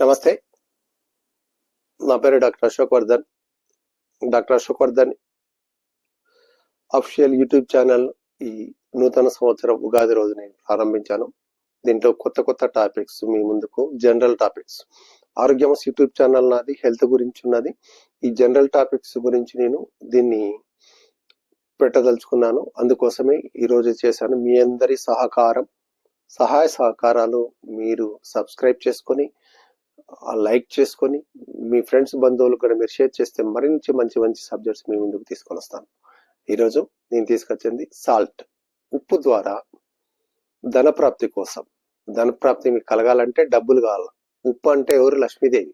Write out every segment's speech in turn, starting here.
నమస్తే. నా పేరు doctor Ashok Vardhan doctor Ashok Vardhan official YouTube channel ఈ నూతన సంవత్సరం ఉగాది రోజు నేను ప్రారంభించాను. దీంట్లో కొత్త కొత్త టాపిక్స్ మీ ముందుకు జనరల్ టాపిక్స్. ఆరోగ్యం యూట్యూబ్ ఛానల్ నాది హెల్త్ గురించి ఉన్నది. ఈ జనరల్ టాపిక్స్ గురించి నేను దీన్ని పెట్టదలుచుకున్నాను. అందుకోసమే ఈరోజు చేశాను. మీ అందరి సహకారం సహాయ సహకారాలు మీరు సబ్స్క్రైబ్ చేసుకొని లైక్ చేసుకొని మీ ఫ్రెండ్స్ బంధువులు కూడా మీరు షేర్ చేస్తే మరించి మంచి మంచి సబ్జెక్ట్స్ మీ ముందుకు తీసుకొని వస్తాను ఈరోజు నేను తీసుకొచ్చింది సాల్ట్. ఉప్పు ద్వారా ధనప్రాప్తి కోసం. ధనప్రాప్తి మీకు కలగాలంటే డబ్బులు కావాలి. ఉప్పు అంటే ఎవరు? లక్ష్మీదేవి.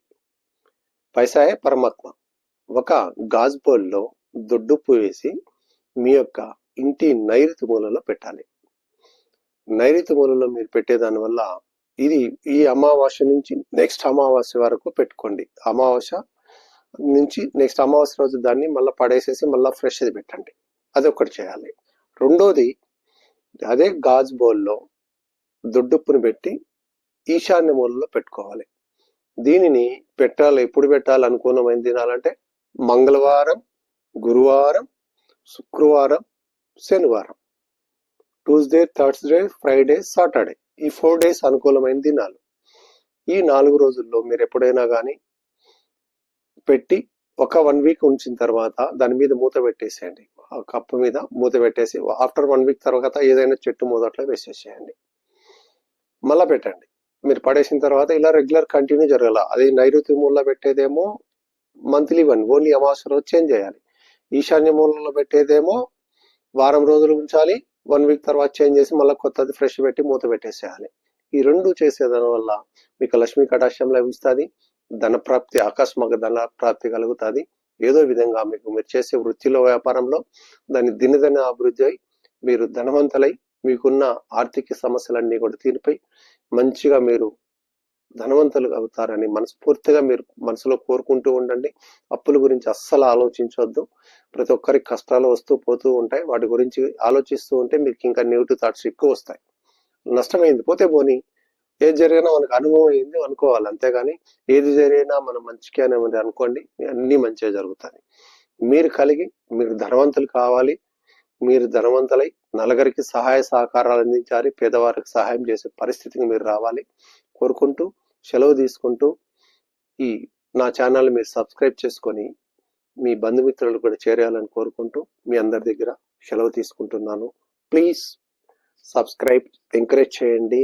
పైసాయే పరమాత్మ. ఒక గాజు బౌల్లో దొడ్డుప్పు వేసి మీ యొక్క ఇంటి నైరుతి మూలలో పెట్టాలి. నైరుతి మూలలో మీరు పెట్టేదాని వల్ల ఇది ఈ అమావాస్య నుంచి నెక్స్ట్ అమావాస్య వరకు పెట్టుకోండి. అమావాస్య నుంచి నెక్స్ట్ అమావాస్య రోజు దాన్ని మళ్ళీ పడేసేసి మళ్ళీ ఫ్రెష్ అది పెట్టండి. అది ఒకటి చేయాలి. రెండోది అదే గాజు బౌల్లో దొడ్డుప్పుని పెట్టి ఈశాన్య మూలలో పెట్టుకోవాలి. దీనిని పెట్టాలి ఎప్పుడు పెట్టాలి అనుకూలమైన తినాలంటే మంగళవారం గురువారం శుక్రవారం శనివారం. ట్యూస్డే థర్స్డే ఫ్రైడే సాటర్డే ఈ ఫోర్ డేస్ అనుకూలమైన దినాలు. ఈ నాలుగు రోజుల్లో మీరు ఎప్పుడైనా కానీ పెట్టి ఒక వన్ వీక్ ఉంచిన తర్వాత దాని మీద మూత పెట్టేసేయండి. ఆ కప్పు మీద మూత పెట్టేసి ఆఫ్టర్ వన్ వీక్ తర్వాత ఏదైనా చెట్టు మొదట్లో వేసేసేయండి. మళ్ళా పెట్టండి. మీరు పడేసిన తర్వాత ఇలా రెగ్యులర్ కంటిన్యూ జరగాల. అది నైరుతి మూలలో పెట్టేదేమో మంత్లీ వన్ ఓన్లీ అమావాస్య రోజు చేంజ్ చేయాలి. ఈశాన్య మూలలో పెట్టేదేమో వారం రోజులు ఉంచాలి. వన్ వీక్ తర్వాత చేంజ్ చేసి మళ్ళీ కొత్తది ఫ్రెష్ పెట్టి మూత పెట్టేసేయాలి. ఈ రెండు చేసేదాని వల్ల మీకు లక్ష్మీ కటాక్షం లభిస్తుంది ధన ప్రాప్తి ఆకస్మిక ధన ప్రాప్తి కలుగుతుంది. ఏదో విధంగా మీకు మీరు చేసే వృత్తిలో వ్యాపారంలో దాని దినదిన అభివృద్ధి అయి మీరు ధనవంతులై మీకున్న ఆర్థిక సమస్యలన్నీ కూడా తీరిపోయి మంచిగా మీరు ధనవంతులు అవుతారని మనస్ఫూర్తిగా మీరు మనసులో కోరుకుంటూ ఉండండి. అప్పుల గురించి అస్సలు ఆలోచించవద్దు ప్రతి ఒక్కరికి కష్టాలు వస్తూ పోతూ ఉంటాయి. వాటి గురించి ఆలోచిస్తూ ఉంటే మీకు ఇంకా నెగిటివ్ థాట్స్ ఎక్కువ వస్తాయి. నష్టమైంది పోతే పోనీ. ఏది జరిగినా మనకు అనుభవం అయింది అనుకోవాలి. అంతేగాని ఏది జరిగినా మనం మంచిగా అనేది అనుకోండి అన్ని మంచిగా జరుగుతాయి. మీరు కలిగి మీరు ధనవంతులు కావాలి. మీరు ధనవంతులై నలుగురికి సహాయ సహకారాలు అందించాలి. పేదవారికి సహాయం చేసే పరిస్థితికి మీరు రావాలి. కోరుకుంటూ సెలవు తీసుకుంటూ ఈ నా ఛానల్ మీరు సబ్స్క్రైబ్ చేసుకొని మీ బంధుమిత్రులు కూడా చేరేయాలని కోరుకుంటూ మీ అందరి దగ్గర సెలవు తీసుకుంటున్నాను. ప్లీజ్ సబ్స్క్రైబ్ ఎంకరేజ్ చేయండి.